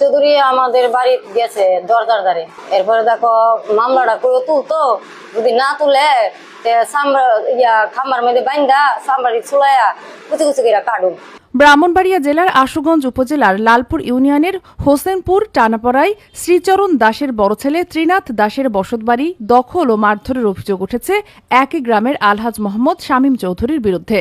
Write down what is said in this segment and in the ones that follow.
চৌধুরী আমাদের বাড়ি গেছে দরজার ধারে। এরপরে দেখো, মামলাটা কেউ তুলতো যদি না তুলে খাম্বার মধ্যে বাইন্দা, সামরারি চুলাইয়া কুচি কুচি করে কাটুন ব্রাহ্মণবাড়িয়া জেলার আশুগঞ্জ উপজেলার লালপুর ইউনিয়নের হোসেনপুর, টানাপড়ায় শ্রীচরণ দাসের বড় ছেলে ত্রিনাথ দাসের বসতবাড়ি দখল ও মারধরের অভিযোগ উঠেছে একই গ্রামের আলহাজ মোহাম্মদ শামীম চৌধুরীর বিরুদ্ধে।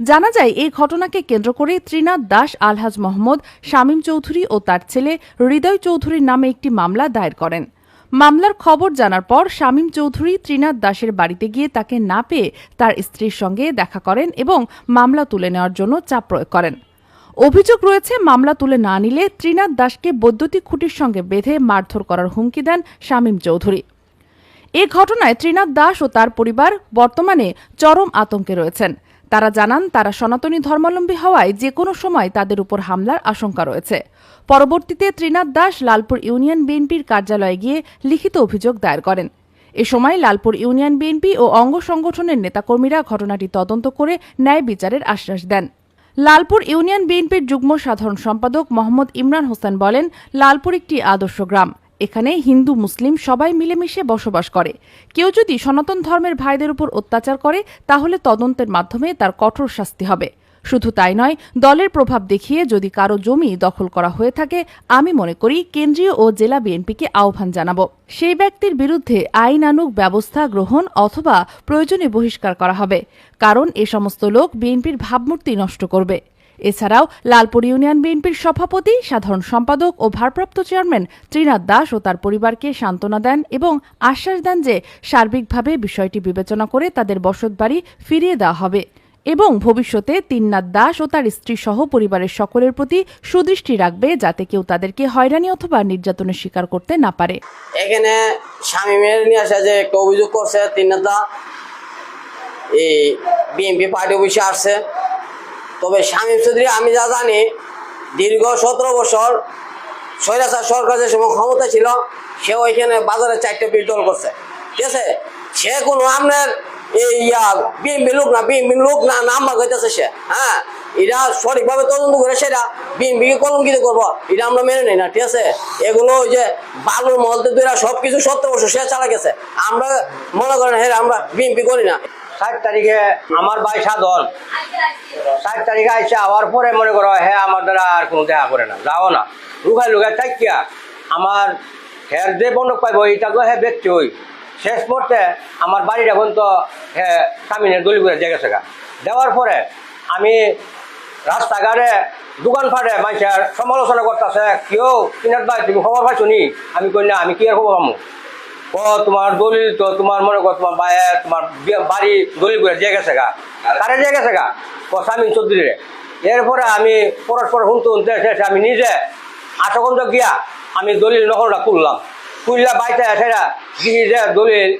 জানা যায়, এই ঘটনাকে কেন্দ্র করে ত্রিনাথ দাস, আলহাজ মোহাম্মদ, শামীম চৌধুরী ও তার ছেলে হৃদয় চৌধুরীর নামে একটি মামলা দায়ের করেন। মামলার খবর জানার পর শামীম চৌধুরী ত্রিনাথ দাসের বাড়িতে গিয়ে তাকে না পেয়ে তার স্ত্রীর সঙ্গে দেখা করেন এবং মামলা তুলে নেওয়ার জন্য চাপ প্রয়োগ করেন। অভিযোগ রয়েছে, মামলা তুলে না নিলে ত্রিনাথ দাসকে বৈদ্যুতিক খুঁটির সঙ্গে বেঁধে মারধর করার হুমকি দেন শামীম চৌধুরী। এ ঘটনায় ত্রিনাথ দাস ও তার পরিবার বর্তমানে চরম আতঙ্কে রয়েছেন। তারা জানান, তারা সনাতনী ধর্মাবলম্বী হওয়ায় যে কোনো সময় তাদের উপর হামলার আশঙ্কা রয়েছে। পরবর্তীতে ত্রিনাথ দাস লালপুর ইউনিয়ন বিএনপির কার্যালয়ে গিয়ে লিখিত অভিযোগ দায়ের করেন। এ সময় লালপুর ইউনিয়ন বিএনপি ও অঙ্গ সংগঠনের নেতাকর্মীরা ঘটনাটি তদন্ত করে ন্যায় বিচারের আশ্বাস দেন। লালপুর ইউনিয়ন বিএনপির যুগ্ম সাধারণ সম্পাদক মোহাম্মদ ইমরান হোসেন বলেন, লালপুর একটি আদর্শ গ্রাম। এখানে হিন্দু, মুসলিম সবাই মিলেমিশে বসবাস করে। কেউ যদি সনাতন ধর্মের ভাইদের উপর অত্যাচার করে, তাহলে তদন্তের মাধ্যমে তার কঠোর শাস্তি হবে। শুধু তাই নয়, দলের প্রভাব দেখিয়ে যদি কারও জমি দখল করা হয়ে থাকে, আমি মনে করি কেন্দ্রীয় ও জেলা বিএনপিকে আহ্বান জানাব। সেই ব্যক্তির বিরুদ্ধে আইনানুগ ব্যবস্থা গ্রহণ অথবা প্রয়োজনে বহিষ্কার করা হবে। কারণ এ সমস্ত লোক বিএনপির ভাবমূর্তি নষ্ট করবে। এছাড়াও লালপুর ইউনিয়ন বিএনপির সভাপতি, সাধারণ সম্পাদক ও ভারপ্রাপ্ত চেয়ারম্যান ত্রিনাথ দাস ও তার পরিবারকে সান্ত্বনা দেন এবং আশ্বাস দেন যে সার্বিকভাবে বিষয়টি বিবেচনা করে তাদের বসতবাড়ি ফিরিয়ে দেওয়া হবে এবং ভবিষ্যতে তিননাথ দাস ও তার স্ত্রী সহ পরিবারের সকলের প্রতি সুদৃষ্টি রাখবে যাতে কেউ তাদেরকে হয়রানি অথবা নির্যাতনের শিকার করতে না পারে। এখানে স্বামী মেয়ের নিয়ে আসে যে অভিযোগ করছে তিন নেতা এই বিএনপি পার্টি অফিসে আসছে। তবে স্বামী চৌধুরী, আমি যা জানি, দীর্ঘ সতেরো বছর স্বৈরাচার সরকার যে সময় ক্ষমতা ছিল, সে ওইখানে বাজারে চারটে বিল্টল করছে। ঠিক আছে? সে কোনো আপনার এই ইয়া বিএমপি লোক না বিএমপি লোক না নাম্বার কইতেছে সে হ্যাঁ? এটা সঠিকভাবে তদন্ত করে সেটা বিএমপিকে কলঙ্কিত করব, এটা আমরা মেনে নিই না, ঠিক আছে? এগুলো ওই যে বালুর মহলতে দুইরা সব কিছু সত্তর বছর সে চালা গেছে আমরা মনে করেন হ্যাঁ আমরা বিএমপি করি না। ষাট তারিখে আমার ভাই সাধন ষাট তারিখে আইসে আওয়ার পরে মনে করো হ্যাঁ আমার দ্বারা আর কোনো দেখা করে না, যাও না। লুকায় লুকায় থাকিয়া আমার হ্যাঁ যে বন্ধক পাইব এটা তো হ্যাঁ দেখছি ওই শেষ পড়তে আমার বাড়িটা এখন তো হ্যাঁ সামিনের দলি করে জায়গা সেগা দেওয়ার পরে আমি রাস্তাঘাটে দোকান ফাটে মানুষের সমালোচনা করতেছে কেউ কিনার ভাই, তুমি খবর পাইছো নি? আমি কই না, আমি কি আর খবর পাবো ও, তোমার দলিল তো, তোমার মনে কর, তোমার তোমার বাড়ি দলিল করে দিয়ে গেছে গা। কারে দিয়ে গেছে গা? ও, স্বামী চৌধুরীরে এরপরে আমি পরস্পর শুনতে শুনতে শেষে আমি নিজে আশগঞ্জ গিয়া আমি দলিল নকলটা খুললাম খুললে বাইতে সেটা দিদি যে দলিল?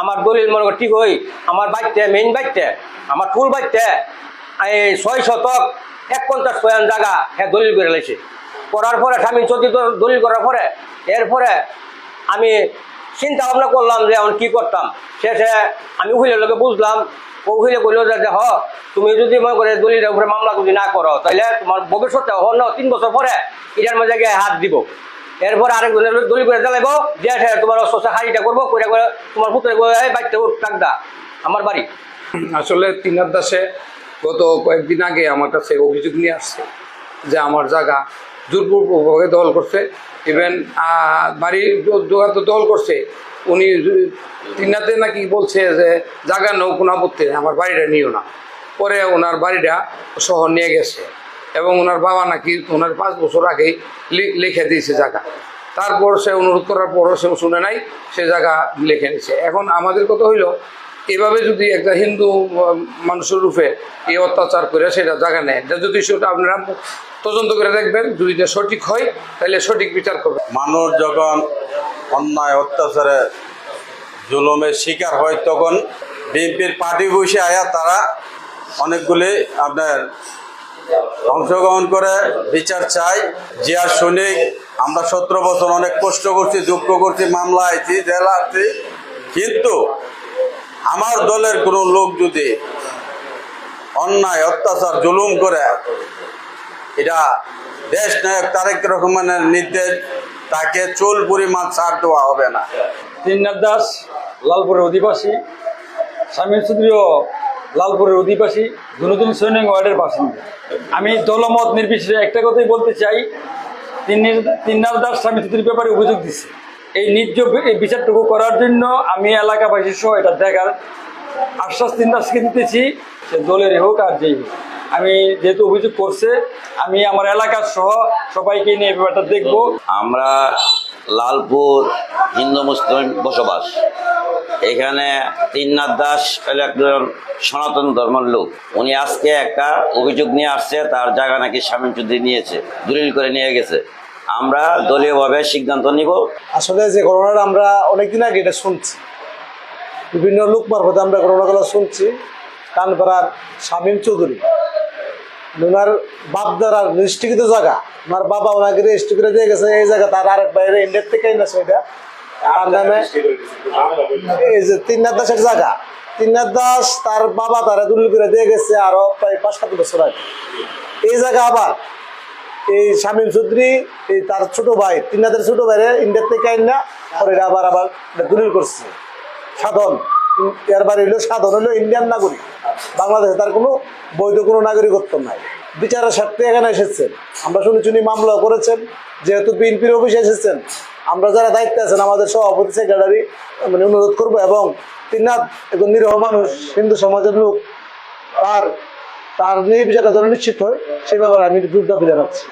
আমার দলিল মনে কর, ঠিক হই আমার বাইতে মেইন বাইতে, আমার ফুল বাইতে, এই ছয় শতক, এক পঞ্চাশ পয়ান জায়গা হ্যাঁ দলিল করে লেছে করার পরে স্বামী চৌধুরী দলিল করার পরে, এরপরে আমি চিন্তা ভাবনা করলাম যে এখন কি করতাম? শেষে আমি উকিলের লোকে বুঝলাম, ও উকিলে বলল যে হ তুমি যদি মনে করে দলিলের উপরে মামলা যদি না করো তাহলে তোমার ভবিষ্যতে অন্য তিন বছর পরে এটার মধ্যে গিয়ে হাত দিব। এরপর আরেকজনের দলিল করে জ্বালাইব যে তোমার শসা হাড়িটা করব করে করে তোমার পুত্রে বাড়িতে টাক দা, আমার বাড়ি। আসলে তিনার দাসে গত কয়েকদিন আগে আমার কাছে অভিযোগ নিয়ে আসছে যে আমার জায়গা জোরপূর্বকভাবে দল করছে। ইভেন বাড়ি তো দল করছে। উনি তিনাতে নাকি বলছে যে জায়গা নৌ কোনো আপত্তি আমার বাড়িটা নিও না। পরে ওনার বাড়িটা শহর নিয়ে গেছে। এবং ওনার বাবা নাকি ওনার পাঁচ বছর আগেই লিখে দিয়েছে জায়গা তারপর সে অনুরোধ করার পরও সে শুনে নাই, সে জায়গা লিখে নিছে এখন আমাদের কথা হইল এভাবে যদি একটা হিন্দু মানুষের রূপে এই অত্যাচার করে সেটা জায়গা নেয় যদি সেটা আপনারা তদন্ত করে দেখবেন, যদি সঠিক হয়, তাহলে সঠিক বিচার করবেন। মানুষ যখন অন্যায়, অত্যাচারে, জুলুমের শিকার হয়, তখন বিএনপির পার্টি বসে আয়া তারা অনেকগুলি আপনার অংশগ্রহণ করে, বিচার চাই যে আর সৈনিক, আমরা সতেরো বছর অনেক কষ্ট করছি, দুঃখ করছি, মামলা আইছি, জেলা আছি কিন্তু আমার দলের কোনো লোক যদি অন্যায়, অত্যাচার, জুলুম করে, এটা দেশ নায়ক তারেক রহমানের নির্দেশ, তাকে চুল পরিমাণ ছাড় দেওয়া হবে না। তিননাথ দাস, লালপুরের অধিবাসী। স্বামী চৌধুরীও লালপুরের অধিবাসী দুজন সৈনিক ওয়ার্ডের বাসিন্দা। আমি দলমত নির্বিশেষে একটা কথাই বলতে চাই তিন- তিননাথ দাস স্বামী চৌধুরীর ব্যাপারে অভিযোগ দিচ্ছে এই এই বিচারটুকু করার জন্য আমি এলাকাবাসী সহ এটা দেখার আশ্বাস তিন দাসকে দিতেছি সে দলের হোক আর যেই হোক। আমি যেহেতু অভিযোগ করছে, আমি আমার এলাকার সহ সবাইকে নিয়ে ব্যাপারটা দেখব। আমরা লালপুর হিন্দু মুসলিম বসবাস। এখানে তিননাথ দাস একজন সনাতন ধর্মের লোক। উনি আজকে একটা অভিযোগ নিয়ে আসছে, তার জায়গা নাকি স্বামী চৌধুরী নিয়েছে, দলিল করে নিয়ে গেছে। আমরা দলীয়ভাবে সিদ্ধান্ত নিব। আসলে যে ঘটনাটা আমরা অনেকদিন আগে এটা শুনছি। বিভিন্ন লোক মারফতে আমরা ঘটনাগুলো শুনছি। কানপাড়ার শামীম চৌধুরী ওনার বাপ দ্বারা রেজিস্ট্রিকৃত জায়গা। ওনার বাবা ওনাকে রেজিস্ট্রি করে দিয়ে গেছে এই জায়গা তার আরেক বাইরে ইন্ডিয়ার থেকে এনেছে এটা। তার নামে এই যে তিননাথ দাসের জায়গা। তিননাথ দাস তার বাবা তারা দলিল করে দিয়ে গেছে আরও প্রায় পাঁচ সাত বছর আগে। এই জায়গা আবার এই শামীম চৌধুরী, এই তার ছোট ভাই তিননাথের ছোট ভাইরে ইন্ডিয়ার থেকে আইন না পরে আবার আবার দলিল করছে। সাধন এর বাড়ি হইল সাধন হইল ইন্ডিয়ান নাগরিক। বাংলাদেশে তার কোনো বৈধ কোনো নাগরিকত্ব নাই। বিচারের স্বার্থে এখানে এসেছেন। আমরা শুনেছি উনি মামলা করেছেন, যেহেতু বিএনপির অফিসে এসেছেন। আমরা যারা দায়িত্বে আছেন, আমাদের সভাপতি, সেক্রেটারি মানে অনুরোধ করব এবং তিননাথ একজন নিরহ মানুষ, হিন্দু সমাজের লোক আর তার নিয়ে বিচারটা যেন নিশ্চিত হয় সেই ব্যাপারে আমি জোর দাবি জানাচ্ছি